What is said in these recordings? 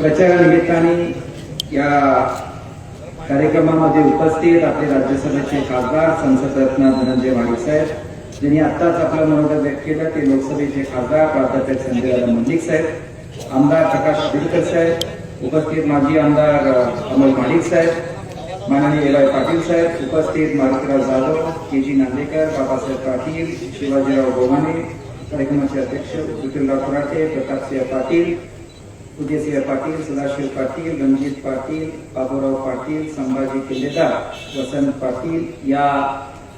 प्रचारानिमित्ताने या कार्यक्रमामध्ये उपस्थित आपले राज्यसभेचे खासदार संसदरत्न धनंजय माडिक साहेब ज्यांनी आत्ताच आपलं मनोगत व्यक्त केलं ते लोकसभेचे खासदार प्राध्यापक संजय मंडिक साहेब आमदार प्रकाश आंबेडकर साहेब उपस्थित माजी आमदार अमोल माणिक साहेब माननीय एल पाटील साहेब उपस्थित मारुतीराव जाधव के जी नांदेकर बाबासाहेब पाटील शिवाजीराव गोमाने कार्यक्रमाचे अध्यक्ष विठ्ठलराव फराटे प्रतापसिंह पाटील उदयसिंह पाटील सदाशिव पाटील रणजित पाटील बाबूराव पाटील संभाजी किल्लेदार वसंत पाटील या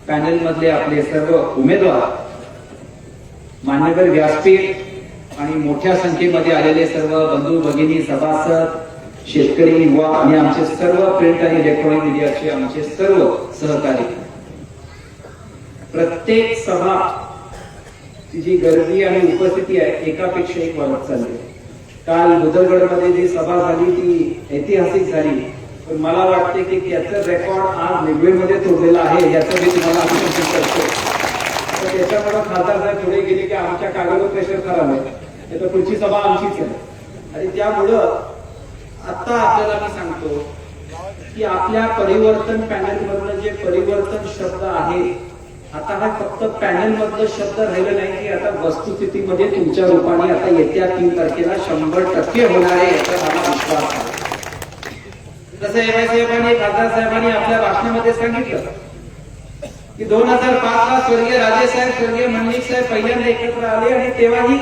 पॅनल मधले आपले सर्व उमेदवार मान्यवर व्यासपीठ आणि मोठ्या संख्येमध्ये आलेले सर्व बंधू भगिनी सभासद शेतकरी युवा आणि आमचे सर्व प्रिंट आणि इलेक्ट्रॉनिक मीडियाचे आमचे सर्व सहकारी. प्रत्येक सभा जी गर्दी आणि उपस्थिती आहे एकापेक्षा एक वाढत चालली. काल बुदरगडमध्ये जी सभा झाली ती ऐतिहासिक झाली. पण मला वाटते की त्याचं रेकॉर्ड आज निगवेमध्ये तोडलेलं आहे याचं मी तुम्हाला अभिनंदन करतो. तर त्याच्यामुळे खासदार साहेब पुढे गेले की आमच्या कागदावर प्रेशर खराब नाही तर पुढची सभा आमचीच आहे. आणि त्यामुळं आता आपल्याला मी सांगतो की आपल्या परिवर्तन पॅनलमधलं जे परिवर्तन शब्द आहे आता हा फक्त पॅनल मधलं शब्द राहिलं नाही की आता वस्तुस्थितीमध्ये तुमच्या रूपाने आता येत्या तीन तारखेला शंभर टक्के होणार आहे याचा मला विश्वास आहे. जसं एम आय साहेबांनी खासदार साहेबांनी आपल्या भाषणामध्ये सांगितलं की दोन हजार पाच ला स्वर्गीय राजेसाहेब स्वर्गीय मंडिक साहेब पहिल्यांदा एकत्र आले आणि तेव्हाही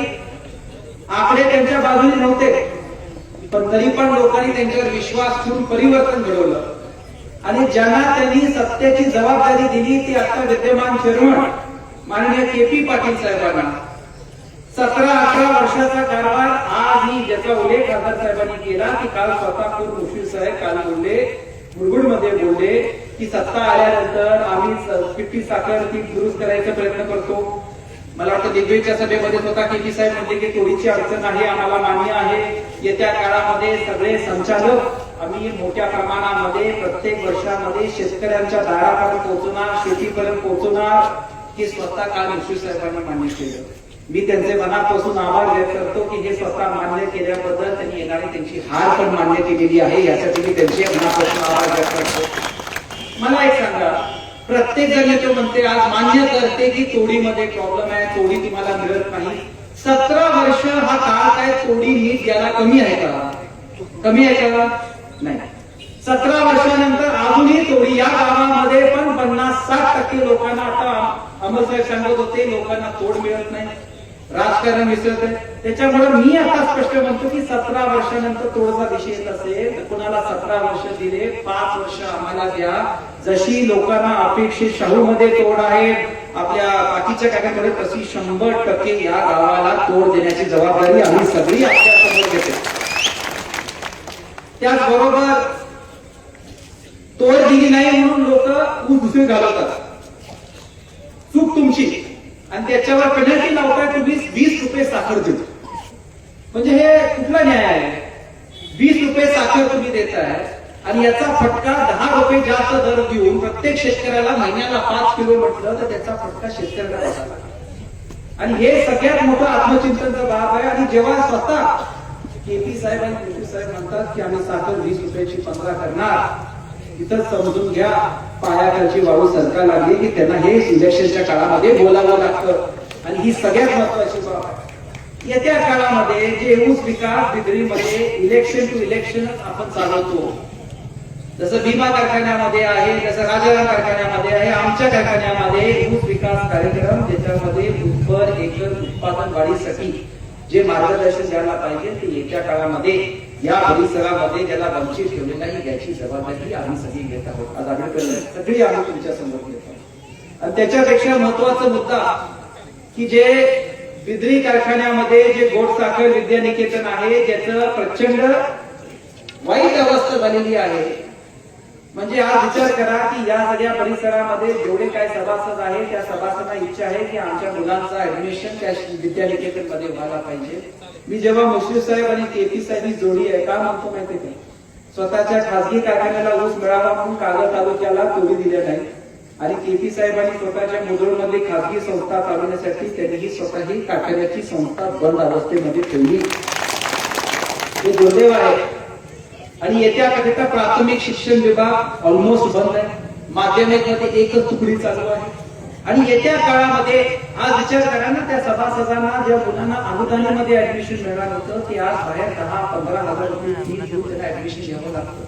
आकडे त्यांच्या बाजूने नव्हते. पण तरी पण लोकांनी त्यांच्यावर विश्वास ठेवून परिवर्तन घडवलं. आणि ज्यांना त्यांनी सत्याची जबाबदारी दिली ती आता विद्यमान चेअरमन माननीय के पी पाटील साहेबांना. सतरा अठरा वर्षाचा कारभार आज ही ज्याचा उल्लेख खासदार साहेबांनी केला की काल स्वतः खूप साहेब काल बोलले मुरगुडमध्ये बोलले की सत्ता आल्यानंतर आम्ही पिट्टी साखर ती दुरुस्त करायचा प्रयत्न करतो. मला वाटतं दिग्विजच्या सभेमध्ये स्वतः के पी साहेब म्हणले की तोडीची अडचण आहे आम्हाला मान्य आहे. येत्या काळामध्ये सगळे संचालक आम्ही मोठ्या प्रमाणामध्ये प्रत्येक वर्षामध्ये शेतकऱ्यांच्या दारापर्यंत पोहोचणार शेतीपर्यंत पोहोचणार हे स्वतः काल मुश्रीफ साहेबांनी मान्य केलं. मी त्यांचे मनापासून आभार व्यक्त करतो की हे स्वतः मान्य केल्याबद्दल त्यांनी येणारी त्यांची हार पण मान्य केलेली आहे यासाठी मी त्यांचे मनापासून आभार व्यक्त करतो. मला एक सांगा प्रत्येक जण येतो म्हणते आज मान्य करते की तोडीमध्ये प्रॉब्लेम आहे तोडी तुम्हाला मिळत नाही. सतरा वर्ष हा काळ काय तोडी नीट याला कमी आहे का? कमी आहे का नाही सतरा वर्षानंतर अजूनही तोडी या गावामध्ये पण पन्नास साठ टक्के लोकांना आता अमर सांगत होते लोकांना तोड मिळत नाही राजकारण विसरत आहे. त्याच्यामुळे मी आता स्पष्ट म्हणतो की सतरा वर्षानंतर तोडचा विषय येत असेल तर कुणाला सतरा वर्ष दिले पाच वर्ष आम्हाला द्या. जशी लोकांना अपेक्षित शाहूमध्ये तोड आहे आपल्या बाकीच्या कार्यामध्ये तशी शंभर टक्के या गावाला तोड देण्याची जबाबदारी आम्ही सगळी आपल्यासमोर घेतो. त्याचबरोबर तोड दिली नाही म्हणून लोक ऊस दुसरी घालवतात. चूक तुमची. आणि त्याच्यावर पेनल्टी लावताय तुम्ही वीस रुपये साखर देतो म्हणजे हे कुठला न्याय आहे? वीस रुपये साखर तुम्ही देताय आणि याचा फटका दहा रुपये जास्त दर देऊन प्रत्येक शेतकऱ्याला महिन्याला पाच किलो म्हटलं तर त्याचा फटका शेतकऱ्याला आणि हे सगळ्यात मोठं आत्मचिंतनचा बाब आहे. आणि जेव्हा स्वतः केपी साहेब आणि केपी साहेब म्हणतात की आम्ही साखर वीस रुपयाची पंधरा करणार. तिथं समजून घ्या पायाखालची वाळू सरकार लागली की त्यांना हे इलेक्शनच्या काळामध्ये बोलावं लागतं. आणि ही सगळ्यात महत्वाची बाब आहे. येत्या काळामध्ये जे ऊस विकास बिद्रीमध्ये इलेक्शन टू इलेक्शन आपण चालवतो. जसं भीमा कारखान्यामध्ये आहे जसं राजाराम कारखान्यामध्ये आहे आमच्या कारखान्यामध्ये ऊस विकास कार्यक्रम त्याच्यामध्ये उत्पादन वाढीसाठी जे मार्गदर्शन द्यायला पाहिजे ते येत्या काळामध्ये या परिसरामध्ये ज्याला वंचित ठेवले नाही याची जबाबदारी आम्ही सगळी घेत आहोत. आज आम्ही सगळी आम्ही तुमच्यासमोर घेत आहोत. आणि त्याच्यापेक्षा महत्त्वाचा मुद्दा की जे बिद्री कारखान्यामध्ये जे गोड साखर विद्यानिकेतन आहे ज्याचं प्रचंड वाईट अवस्था झालेली आहे म्हणजे आज विचार करा की या सगळ्या परिसरामध्ये जेवढे काय सभासद आहे त्या सभासदांना इच्छा आहे की आमच्या मुलांचा ऍडमिशन त्या विद्यानिकेतनमध्ये व्हायला पाहिजे. मी जेव्हा मुश्रीफ साहेब आणि केपी साहेब ही जोडी आहे का म्हणतो माहिती का? स्वतःच्या खासगी कारखान्याला ऊस मिळावा म्हणून कागद तालुक्याला तोडी दिल्या नाही आणि केपी साहेबांनी स्वतःच्या मुधोळमधली खासगी संस्था चालवण्यासाठी त्यांनी ही स्वतः कारखान्याची संस्था बंद अवस्थेमध्ये ठेवली. हे दुर्दैव आहे. आणि येत्याकरिता प्राथमिक शिक्षण विभाग ऑलमोस्ट बंद आहे. माध्यमिकमध्ये एकच तुकडी चालू आहे. आणि येत्या काळामध्ये आज विचार करा ना त्या सभासदांना ज्या मुलांना अनुदानामध्ये ऍडमिशन मिळणार होतं ते आज बाहेर दहा पंधरा हजार रुपये फी देऊन त्यांना ऍडमिशन घ्यावं लागतं.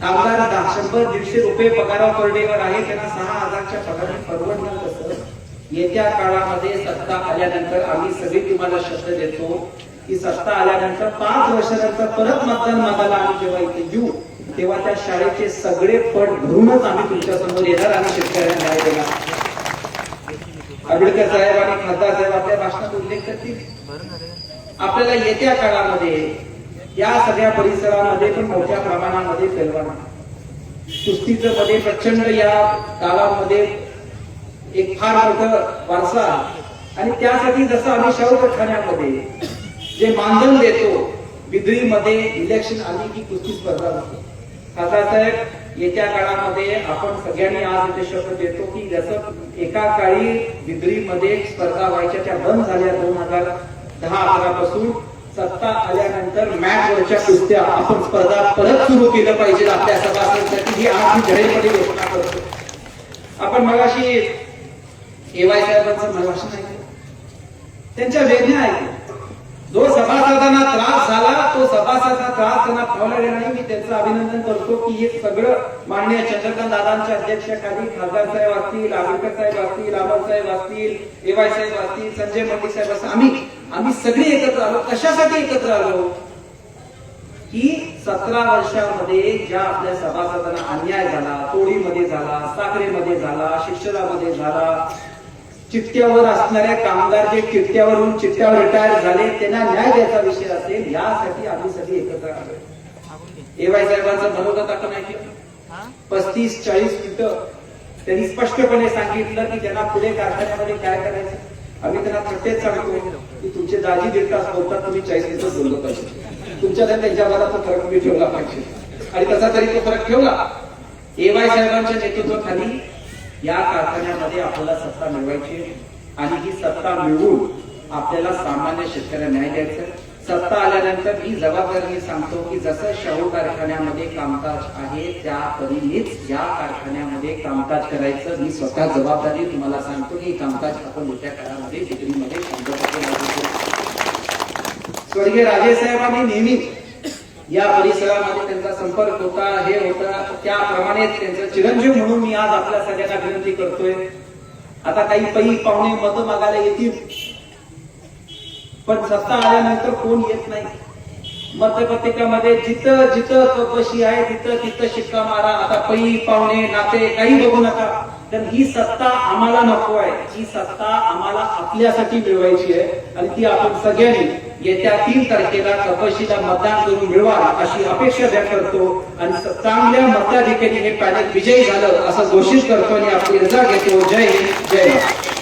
कामगार दहा शंभर दीडशे रुपये पगारा पर डेवर आहे. त्यांना सहा हजारच्या पगाराने परवडणार कसं येत्या काळामध्ये सत्ता आल्यानंतर आम्ही सगळे तुम्हाला शब्द देतो. की सत्ता आल्यानंतर पाच वर्षानंतर परत मतदान मागायला आम्ही जेव्हा इथे येऊ तेव्हा त्या शाळेचे सगळे पट भरूनच आम्ही तुमच्यासमोर येणार आणि शेतकऱ्यांना न्याय देणार. आंबेडकर साहेब आणि खासदार साहेब आपल्या भाषणात उल्लेख करतील. आपल्याला येत्या काळामध्ये या सगळ्या परिसरामध्ये पण मोठ्या प्रमाणामध्ये फैलवान कुस्तीचं मध्ये प्रचंड या काळामध्ये एक फार मोठं वारसा. आणि त्यासाठी जसं आम्ही शाहू ठाण्यामध्ये जे मानधन देतो बिद्रीमध्ये इलेक्शन आली की कुस्ती स्पर्धा होते. खासदार साहेब येत्या काळामध्ये आपण सगळ्यांनी आज इथे शपथ देतो की जसं एका काळी बिद्रीमध्ये स्पर्धा व्हायच्या त्या बंद झाल्या दोन हजार दहा अकरा पासून सत्ता आल्यानंतर मॅच वरच्या कुस्त्या आपण स्पर्धा परत सुरू केलं पाहिजे आपल्या सभासदांसाठी ही आज मी जाहीरपणे घोषणा करतो. आपण मगाशी एवाय साहेबांचं मला भाषण ऐकलं त्यांच्या वेदना ऐकल्या जो सभासदांना त्रास झाला तो सभासदांना त्रास त्यांना पावलेला नाही. मी त्यांचं अभिनंदन करतो की हे सगळं माननीय चंद्रकांत दादांच्या अध्यक्षाखाली खासदार साहेब असतील आंबेडकर साहेब असतील रामन साहेब असतील एवाय साहेब असतील संजय मंडी साहेब असतील. आम्ही आम्ही सगळे एकत्र आलो. कशासाठी एकत्र आलो? की सतरा वर्षामध्ये ज्या आपल्या सभासदांना अन्याय झाला तोडीमध्ये झाला साखरेमध्ये झाला शिक्षणामध्ये झाला चित्त्यावर असणाऱ्या कामगार जे चित्त्यावरून चित्त्यावर रिटायर झाले त्यांना न्याय द्यायचा विषय असेल यासाठी आम्ही सगळी एकत्र आलो एवाय साहेबांचा मनोगत आपण ऐकलं पस्तीस चाळीस मिनिटं त्यांनी स्पष्टपणे सांगितलं की त्यांना पुढे कारखान्यामध्ये काय करायचं. आम्ही त्यांना थट्टेच सांगतो की तुमचे दाजी दीड तास बोलतात तुम्ही चाळीस मिनिटं बोललो पाहिजे. तुमच्या त्यांच्या मनात फरक मी ठेवला पाहिजे. आणि तसा तरी तो फरक ठेवला. एवाय साहेबांच्या नेतृत्वाखाली या कारखान्यामध्ये आपल्याला सत्ता मिळवायची आणि ही सत्ता मिळवून आपल्याला सामान्य शेतकऱ्या न्याय द्यायचं सत्ता आल्यानंतर ही जबाबदारी सांगतो की जसं शाहू कारखान्यामध्ये कामकाज आहे त्या परीनेच या कारखान्यामध्ये कामकाज करायचं. मी स्वतः जबाबदारी तुम्हाला सांगतो की कामकाज आपण मोठ्या काळामध्ये डिग्रीमध्ये शंभर टक्के स्वर्गीय राजे साहेबांनी नेहमी या परिसरामध्ये त्यांचा संपर्क होता हे होता. त्याप्रमाणे त्यांचं चिरंजीव म्हणून मी आज आपल्या सगळ्यांना विनंती करतोय. आता काही पै पाहुणे मत मागायला येतील. पण सत्ता आल्यानंतर कोण येत नाही. मतपत्रिकामध्ये जिथं जिथं चौकशी आहे तिथं तिथं शिक्का मारा. आता पै पाहुणे नाते काही बघू नका. तर ही सत्ता आम्हाला नको आहे. ही सत्ता आम्हाला आपल्यासाठी मिळवायची आहे. आणि ती आपण सगळ्यांनी येत्या तीन तारखेला कपशीला मतदान करून मिळवा अशी अपेक्षा व्यक्त करतो. आणि चांगल्या मताधिकारी हे पॅनल विजयी झालं असं घोषित करतो आणि आपली रजा घेतो. जय हिंद जय महाराष्ट्र.